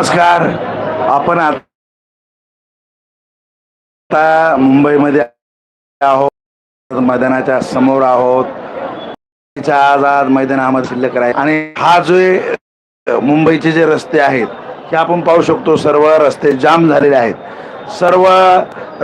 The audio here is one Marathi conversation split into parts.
नमस्कार. आपण आता मुंबईमध्ये आहोत मैदानाच्या समोर आहोत. आजाद मैदान अहमद शिल्लक आहे आणि हा जो मुंबईचे जे रस्ते आहेत हे आपण पाहू शकतो सर्व रस्ते जाम झालेले आहेत. सर्व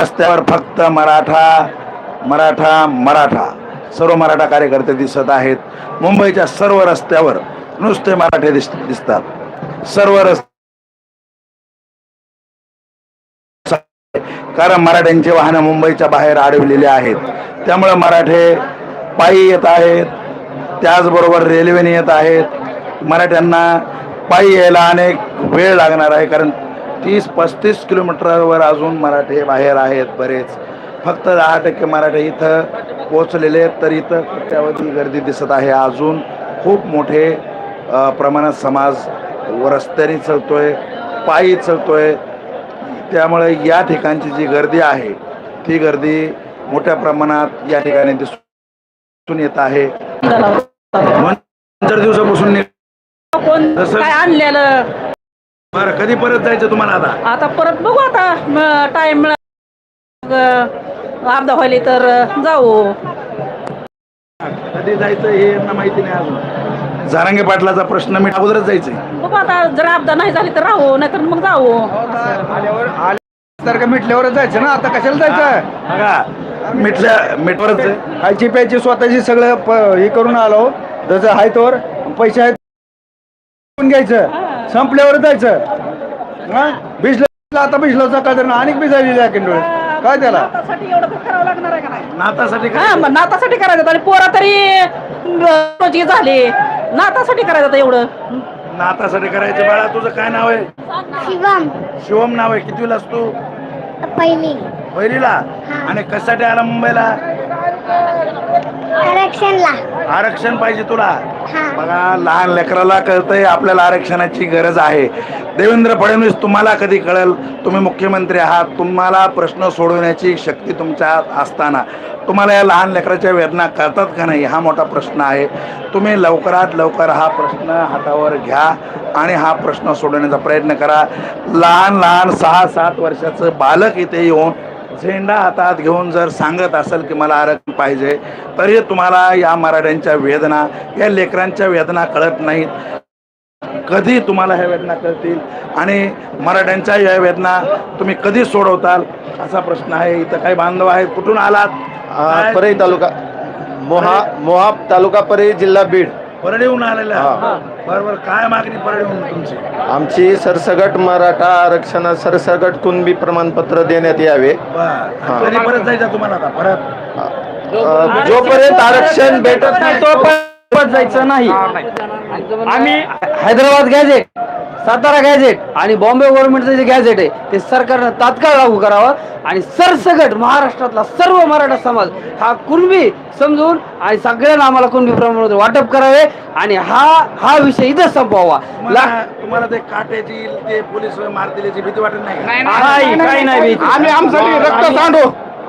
रस्त्यावर फक्त मराठा मराठा मराठा सर्व मराठा कार्यकर्ते दिसत आहेत. मुंबईच्या सर्व रस्त्यावर नुसते मराठे दिस दिसतात. सर्व रस्ते कारण मराठ्यांची वाहनं मुंबईच्या बाहेर अडवलेली आहेत. त्यामुळे मराठे पायी येत आहेत. त्याचबरोबर रेल्वेने येत आहेत. मराठ्यांना पायी यायला अनेक वेळ लागणार आहे कारण तीस पस्तीस किलोमीटरवर अजून मराठे बाहेर आहेत बरेच. फक्त दहा टक्के मराठे इथं पोचलेले आहेत तर इथं कोट्यावधी गर्दी दिसत आहे. अजून खूप मोठे प्रमाणात समाज रस्त्याने चलतोय पायी चलतोय. त्यामुळे या ठिकाणची जी गर्दी आहे ती गर्दी मोठ्या प्रमाणात या ठिकाणी दिसून येत आहे. दिवसापासून आणलेलं? बरं कधी परत जायचं तुम्हाला आता? आता परत बघू आता टाइम अर्धा व्हायला तर जाऊ. कधी जायचं हे यांना माहिती नाही अजून. जारांगे पाटलाचा प्रश्न मी अगोदरच जायचंय. बघू आता जर अपदा नाही झाली तर राहू नाहीतर मग जाऊ. आल्यावर आल्यासारखं मिटल्यावरच जायचं ना? आता कशाला जायचं? बघा मिठवरच आहे. खायची प्यायची स्वतःची सगळं प- हे करून आलो. जसं आहे तोवर पैसे आहेत घ्यायचं. संपल्यावर जायचं. हा? भिजलं आता भिजलं सकाळ तर अनेक भिजायली किंडोळे. काय त्याला? नातासाठी एवढं तर करावं लागणार आहे का नाही? नातासाठी हा काय मग नातासाठी करायचं. आणि पोरं तरी रोजी झाली. नातासाठी करायचं आता एवढं? नातासाठी करायचं बाळा तुझं काय नाव आहे? शिवम. शिवम नाव आहे. कितवीला असतो पहिली. पहिलीला? आणि कशासाठी आला मुंबईला? आरक्षणला. आरक्षण पाहिजे तुला? बघा लहान लेकराला कळतंय आपल्याला आरक्षणाची गरज आहे. देवेंद्र फडणवीस तुम्हाला कधी कळेल? तुम्ही मुख्यमंत्री आहात तुम्हाला प्रश्न सोडवण्याची शक्ती तुमच्यात असताना. तुम्हाला या लहान लेकराच्या वेदना कळतात का नाही? हा मोठा प्रश्न आहे. तुम्ही लवकरात लवकर हा प्रश्न हातावर घ्या आणि हा प्रश्न सोडवण्याचा प्रयत्न करा. लहान लहान सहा सात वर्षाचं बालक इथे येऊन झेंडा हातात घेऊन जर सांगत असेल की मला आरक्षण पाहिजे तरी तुम्हाला या मराठ्यांच्या वेदना या लेकरांच्या वेदना कळत नाहीत. कधी तुम्हाला ह्या वेदना कळतील आणि मराठ्यांच्या या वेदना तुम्ही कधी सोडवताल असा प्रश्न आहे. इथं काही बांधव आहेत. कुठून आलात? परई परळी तालुका मोहा मोहा तालुका परळी जिल्हा बीड. परडीहून आलेल्या हा. बरोबर काय मागणी परडीहून तुमची? आमची सरसगट मराठा आरक्षण सरसगट कुणबी प्रमाणपत्र देण्यात यावे. बरं. कधी परत जायचं तुम्हाला आता? परत? अ, जोपर्यंत आरक्षण भेटत नाही तोपर्यंत जायचं नाही. आम्ही हैदराबाद गॅझेट सातारा गॅझेट आणि बॉम्बे गव्हर्नमेंटचं जे गॅझेट आहे ते सरकारनं तात्काळ लागू करावं आणि सरसगट महाराष्ट्रातला सर्व मराठा समाज हा कुणबी समजून आणि सगळ्यांना आम्हाला कुणबी प्रमाणपत्र वाटप करावे आणि हा हा विषय इथं संपवावा. ला- तुम्हाला ते काट्याची ते पोलीस मारतील याची भीती वाटत नाही काही नाही भीती. आम्ही आमसाठी रक्त सांडू.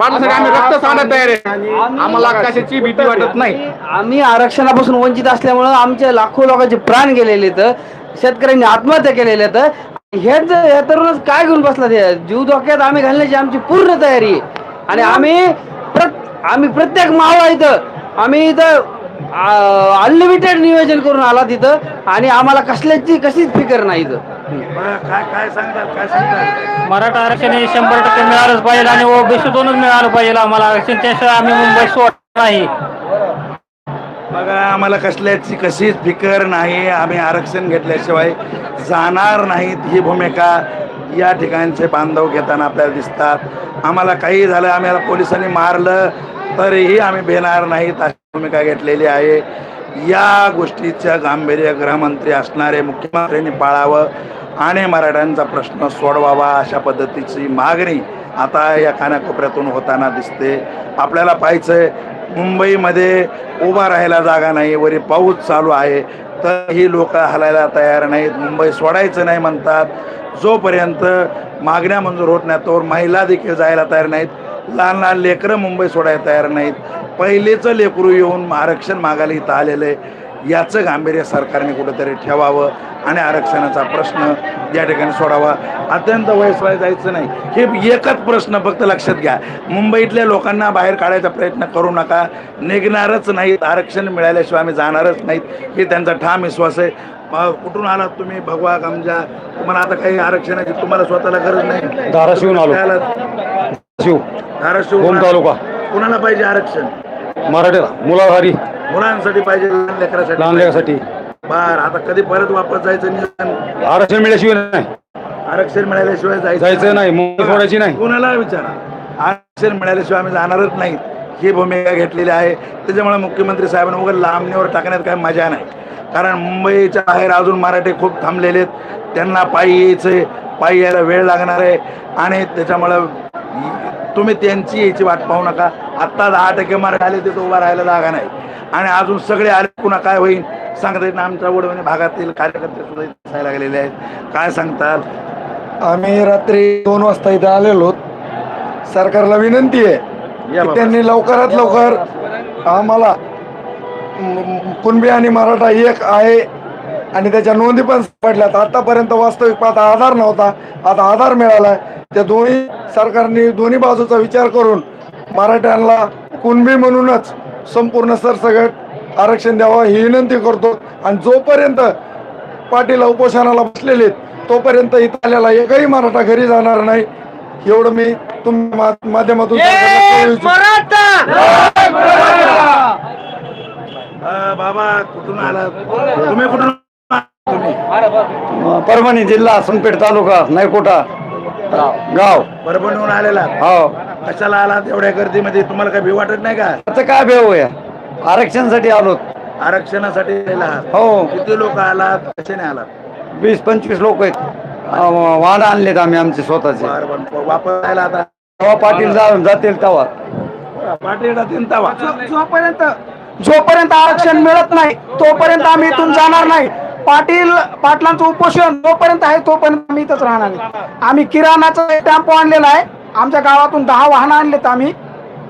पाटलासाठी आम्ही रक्त सांडत तयार आहे. आम्हाला कशाची भीती वाटत नाही. आम्ही आरक्षणापासून वंचित असल्यामुळं आमचे लाखो लोकांचे प्राण गेलेले तर शेतकऱ्यांनी आत्महत्या केलेल्या तर हेच हे तरुणच काय घेऊन बसला ते? जीव धोक्यात आम्ही घालण्याची आमची पूर्ण तयारी आहे. आणि आम्ही प्रत आम्ही प्रत्येक मावळा इथं आम्ही इथं अनलिमिटेड नियोजन करून आला तिथं आणि आम्हाला कसल्याची कशीच फिकर नाही इथं. काय काय सांगतात? काय सांगतात? मराठा आरक्षण हे शंभर टक्के मिळालंच पाहिजे आणि ओबीसीतूनच मिळालं पाहिजे आम्हाला. आरक्षण त्याशिवाय आम्ही मुंबई सोडणार नाही. बघा आम्हाला कसल्याची कशीच फिकर नाही. आम्ही आरक्षण घेतल्याशिवाय जाणार नाहीत ही भूमिका या ठिकाणचे बांधव घेताना आपल्याला दिसतात. आम्हाला काही झालं आम्हाला पोलिसांनी मारलं तरीही आम्ही भेणार नाहीत अशी भूमिका घेतलेली आहे. या गोष्टीचं गांभीर्य गृहमंत्री असणारे मुख्यमंत्र्यांनी पाळावं आणि मराठ्यांचा प्रश्न सोडवावा अशा पद्धतीची मागणी आता या खानाकोपऱ्यातून होताना दिसते. आपल्याला पाहायचंय मुंबईमध्ये उभा राहायला जागा नाही वरी पाऊस चालू आहे. तर ही लोक हलायला तयार नाहीत मुंबई सोडायचं नाही म्हणतात. जोपर्यंत मागण्या मंजूर होत नाही तोवर महिला देखील जायला तयार नाहीत. लहान लहान लेकरं मुंबई सोडायला तयार नाहीत. पहिलेचं लेकरू येऊन आरक्षण मागायला इथं आलेलं. आहे याचं गांभीर्य सरकारने कुठेतरी ठेवावं आणि आरक्षणाचा प्रश्न या ठिकाणी सोडावा. अत्यंत वयस्वाय जायचं नाही. हे एकच प्रश्न फक्त लक्षात घ्या. मुंबईतल्या लोकांना बाहेर काढायचा प्रयत्न करू नका. निघणारच नाहीत. आरक्षण मिळाल्याशिवाय आम्ही जाणारच नाहीत. हे त्यांचा ठाम विश्वास आहे. कुठून आलात तुम्ही? भगवा गमजा? तुम्हाला आता काही आरक्षणाची तुम्हाला स्वतःला गरज नाही? आलो. धाराशिव. ओम तालुका. कुणाला पाहिजे आरक्षण? मराठीला मुलाधारी मुलांसाठी पाहिजे लहान लेकरासाठी लहान लेकरासाठी बर आता कधी परत वापस जायचं नियोजन? आरक्षण मिळाल्याशिवाय नाही. आरक्षण मिळाल्याशिवाय जायचं जायचं नाही. मुंबई सोडायची नाही. कुणाला विचारा? आरक्षण मिळाल्याशिवाय आम्ही जाणारच नाही. ही भूमिका घेतलेली आहे. त्याच्यामुळे मुख्यमंत्री साहेबांना वगैरे लांबणीवर टाकण्यात काही मजा नाही. कारण मुंबईच्या बाहेर अजून मराठी खूप थांबलेले आहेत. त्यांना पायी यायचं पायी यायला वेळ लागणार आहे. आणि त्याच्यामुळं तुम्ही त्यांची यायची वाट पाहू नका. आत्ता दहा टक्के मराठी आले तिथं उभा राहायला जागा नाही. आणि अजून सगळे आले पुन्हा काय होईल? सांगता येत नाही. आमच्या वडवणी भागातील कार्यकर्ते सुद्धा दिसायला लागलेले आहेत. काय सांगताल? आम्ही रात्री दोन वाजता इथे आलेलो सरकारला विनंती आहे. त्यांनी लवकरात लवकर आम्हाला कुणबी आणि मराठा एक आहे आणि त्याच्या नोंदी पण पडल्यात आतापर्यंत वास्तविक पाहता आधार नव्हता. आता आधार मिळालाय. त्या दोन्ही सरकारने दोन्ही बाजूचा विचार करून मराठ्यांना कुणबी म्हणूनच संपूर्ण सरसगट आरक्षण द्यावं ही विनंती करतो. आणि जोपर्यंत पाटील उपोषणाला बसलेले आहेत, तोपर्यंत इथं आलेला एकही मराठा घरी जाणार नाही. एवढं मी तुम मा- माध्यमातून बाबा कुठून तुम्ही कुठून परभणी जिल्हा सोनपेठ तालुका नायकोटा गाव. परभणीहून आलेला हो. कशाला आलात एवढ्या गर्दीमध्ये? तुम्हाला काही भी वाटत नाही का? आता काय भेव आहे? आरक्षणासाठी आलो आरक्षणासाठी आलेला आहात. हो. किती लोक आलात? कशाने आलात? वीस पंचवीस लोक आहेत. अं, वाहन आणलेत आम्ही आमचे स्वतःचे. बर बर वापस आला आता तेव्हा पाटील जा- जातील तेव्हा. पाटीला जोपर्यंत जोपर्यंत आरक्षण मिळत नाही तोपर्यंत आम्ही इथून जाणार नाही. पाटील पाटलांचं उपोषण जोपर्यंत आहे तोपर्यंत आम्ही इथंच राहणार नाही. आम्ही किराणाचा एक टेम्पो आणलेला आहे. आमच्या गावातून दहा वाहनं आणलेत आम्ही.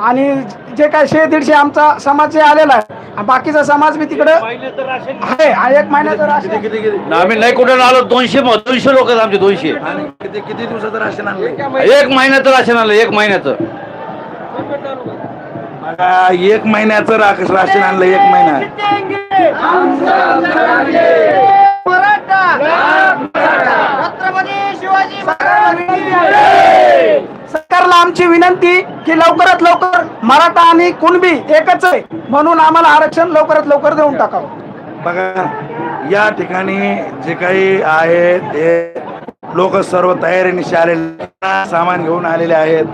आणि जे काय शे दीडशे आमचा समाज जे आलेला आहे आणि बाकीचा समाज बी तिकडे आहे हा एक महिन्याचं राशन. किती किती किती आम्ही नाही कुठे आलो? दोनशे दोनशे लोक आहेत आमचे दोनशे. किती किती दिवसाचं राशन आणलं एक महिन्याचं. राशन आलं एक महिन्याचं. एक महिन्याचं रा- राशन आणलं एक महिना. सरकारला आमची विनंती की लवकरात लवकर मराठा आणि कुणबी एकच आहे म्हणून आम्हाला आरक्षण लवकरात लवकर देऊन टाकावं. बघा या ठिकाणी जे काही आहे ते लोक सर्व तयारीनिशी आलेले सामान घेऊन आलेले आहेत.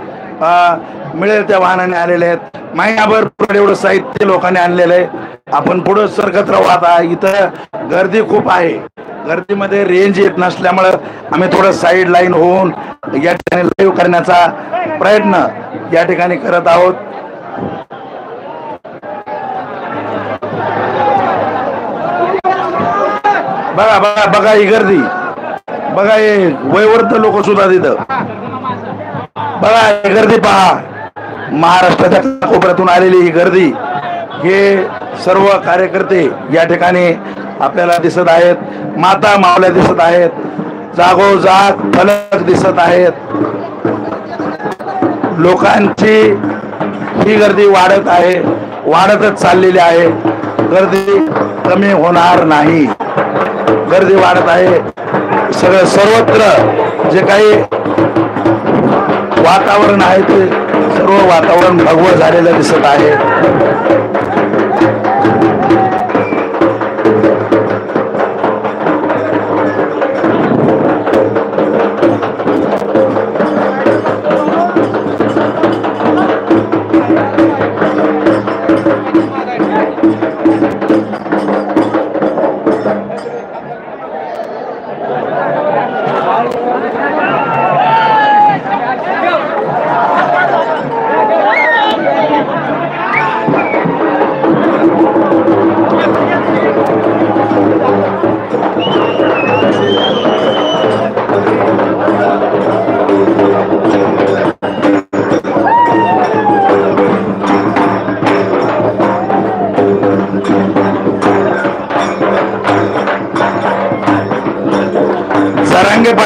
मिळेल त्या वाहनाने आलेले आहेत. महिनाभर एवढं साहित्य लोकांनी आणलेलं आहे. आपण पुढं सरकत राहू. आता इथं गर्दी खूप आहे. गर्दीमध्ये रेंज येत नसल्यामुळं आम्ही थोडं साईड लाईन होऊन या ठिकाणी लाईव्ह करण्याचा प्रयत्न या ठिकाणी करत आहोत. बघा बघा बघा ही गर्दी. बघा हे वयवर्ध लोक सुद्धा तिथं. बघा ही गर्दी पहा. महाराष्ट्राच्या कोपऱ्यातून आलेली ही गर्दी हे सर्व कार्यकर्ते या ठिकाणी आपल्याला दिसत आहेत. माता मावल्या दिसत आहेत. जागोजाग फलक दिसत आहेत. लोकांची ही गर्दी वाढत आहे वाढतच चाललेली आहे. गर्दी कमी होणार नाही. गर्दी वाढत आहे. सगळं सर्वत्र जे काही वातावरण आहे ते. सर्व वातावरण भगवं झालेलं दिसत आहे.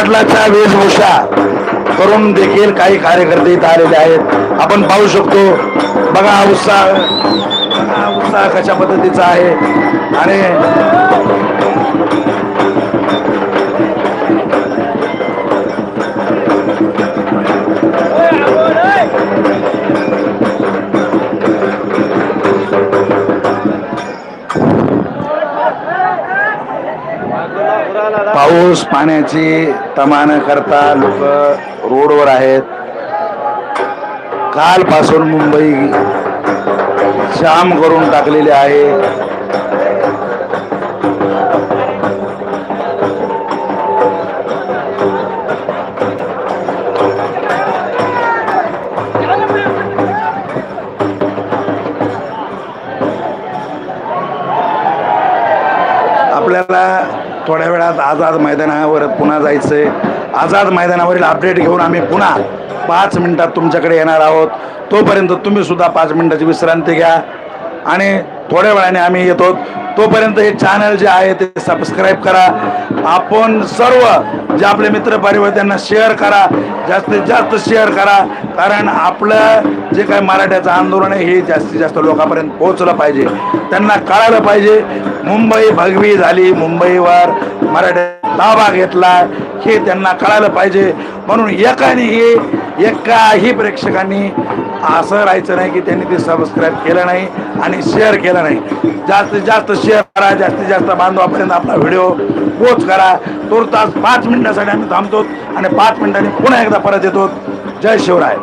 पाटलाच्या वेशभूषा करून देखील काही कार्यकर्ते इथं आलेले आहेत. आपण पाहू शकतो बघा हा उत्साह उत्साह कशा पद्धतीचा आहे. आणि पाऊस पाण्याची तमा न करता लोक रोडवर आहेत. कालपासून मुंबई जाम करून टाकलेली आहे. आपल्याला थोड्या वेळात आझाद मैदानावर पुन्हा जायचं आहे आझाद मैदानावरील अपडेट घेऊन आम्ही पुन्हा पाच मिनिटात तुमच्याकडे येणार आहोत. तोपर्यंत तुम्ही सुद्धा पाच मिनिटाची विश्रांती घ्या. आणि थोड्या वेळाने आम्ही येतो. तोपर्यंत हे चॅनल जे आहे ते सबस्क्राईब करा. आपण सर्व जे आपले मित्र परिवार त्यांना शेअर करा. जास्तीत जास्त शेअर करा. कारण आपलं जे काही मराठ्याचं आंदोलन आहे हे जास्तीत जास्त लोकांपर्यंत पोहोचलं पाहिजे. त्यांना कळालं पाहिजे मुंबई भगवी झाली. मुंबईवर मराठ्या ताबा घेतला. हे त्यांना कळालं पाहिजे. म्हणून एकाने हे एकाही प्रेक्षकांनी असं राहायचं नाही की त्यांनी ते सबस्क्राईब केलं नाही आणि शेअर केलं नाही. जास्तीत जास्त शेअर करा जास्तीत जास्त बांधवापर्यंत आपला व्हिडिओ पोच करा. तुर्तास पाच मिनिटासाठी आम्ही थांबतो आणि पाच मिनिटांनी पुन्हा एकदा परत येतो. जय शिवराय.